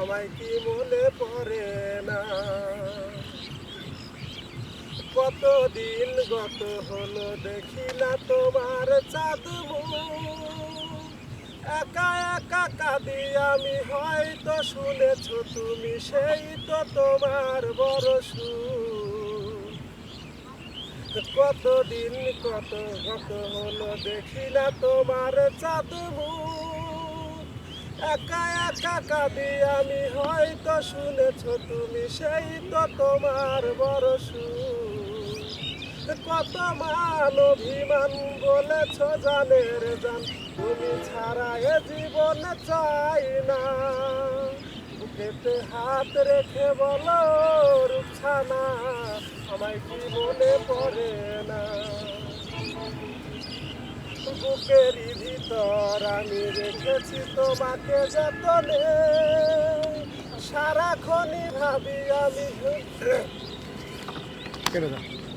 আমায় কি মনে পড়ে না কতদিন গত হলো দেখি না তোমার চাঁদ। একা একা কাঁদি আমি, হয়তো শুনেছ তুমি, সেই তো তোমার বড় সুর কতদিন কত কত হলো দেখি না তোমার চাঁদ মুখ। একা একা কাঁদি, আমি হয়তো শুনেছ তুমি সেই তো তোমার বড় কত মান অভিমান বলেছ জানের জান, তুমি ছাড়া এ জীবন চাই না। বুকেতে হাত রেখে বলো রুকসানা আমায় কি মনে পড়ে না? বুকেরই ভিতর আমি রেখেছি তোমাকে যতনে। সারাক্ষণই ভাবি আমি দাও।